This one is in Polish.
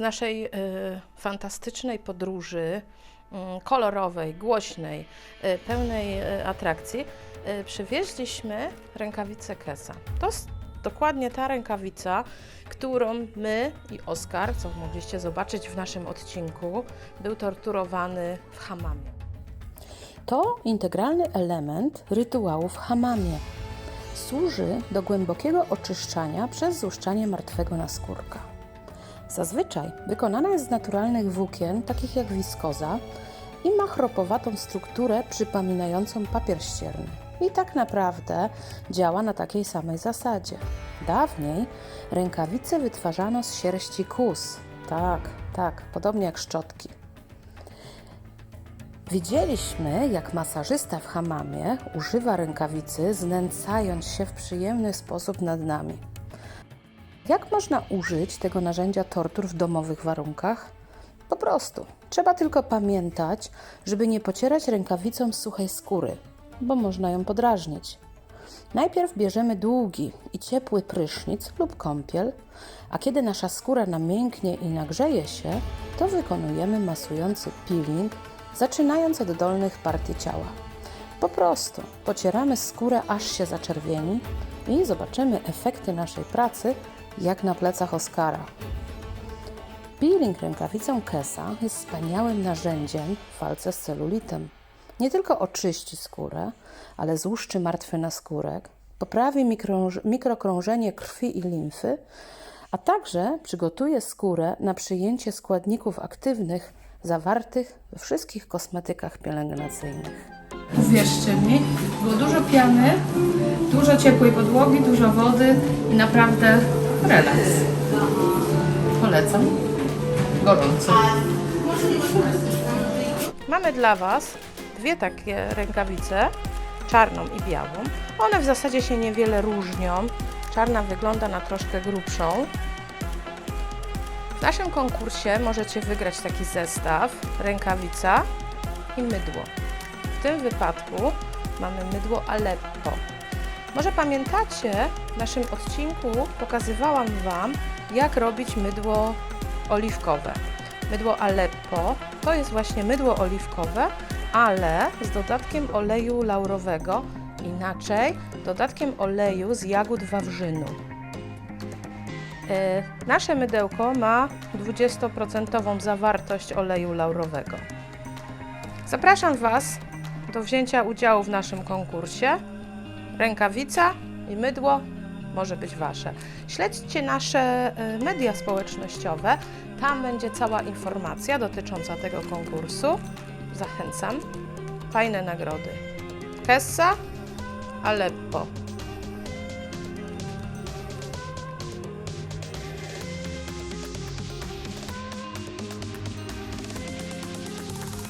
naszej y, fantastycznej podróży, mm, kolorowej, głośnej, y, pełnej y, atrakcji, y, przywieźliśmy rękawicę Kesa. To jest dokładnie ta rękawica, którą my i Oskar, co mogliście zobaczyć w naszym odcinku, był torturowany w hammamie. To integralny element rytuału w hammamie. Służy do głębokiego oczyszczania przez złuszczanie martwego naskórka. Zazwyczaj wykonana jest z naturalnych włókien, takich jak wiskoza, i ma chropowatą strukturę przypominającą papier ścierny. I tak naprawdę działa na takiej samej zasadzie. Dawniej rękawice wytwarzano z sierści kus. Tak, tak, podobnie jak szczotki. Widzieliśmy, jak masażysta w hammamie używa rękawicy, znęcając się w przyjemny sposób nad nami. Jak można użyć tego narzędzia tortur w domowych warunkach? Po prostu. Trzeba tylko pamiętać, żeby nie pocierać rękawicą suchej skóry, bo można ją podrażnić. Najpierw bierzemy długi i ciepły prysznic lub kąpiel, a kiedy nasza skóra namięknie i nagrzeje się, to wykonujemy masujący peeling, zaczynając od dolnych partii ciała. Po prostu pocieramy skórę, aż się zaczerwieni i zobaczymy efekty naszej pracy, jak na plecach Oskara. Peeling rękawicą Kesa jest wspaniałym narzędziem w walce z celulitem. Nie tylko oczyści skórę, ale złuszczy martwy naskórek, poprawi mikrokrążenie krwi i limfy, a także przygotuje skórę na przyjęcie składników aktywnych zawartych we wszystkich kosmetykach pielęgnacyjnych. Uwierzcie mi, było dużo piany, dużo ciepłej podłogi, dużo wody i naprawdę relaks. Polecam. Gorąco. Mamy dla Was dwie takie rękawice, czarną i białą. One w zasadzie się niewiele różnią. Czarna wygląda na troszkę grubszą. W naszym konkursie możecie wygrać taki zestaw rękawica i mydło. W tym wypadku mamy mydło Aleppo. Może pamiętacie, w naszym odcinku pokazywałam Wam, jak robić mydło oliwkowe. Mydło Aleppo to jest właśnie mydło oliwkowe, ale z dodatkiem oleju laurowego, inaczej dodatkiem oleju z jagód wawrzynu. E, Nasze mydełko ma 20% zawartość oleju laurowego. Zapraszam Was do wzięcia udziału w naszym konkursie. Rękawica i mydło może być Wasze. Śledźcie nasze e, media społecznościowe. Tam będzie cała informacja dotycząca tego konkursu. Zachęcam. Fajne nagrody. Kessa, Aleppo.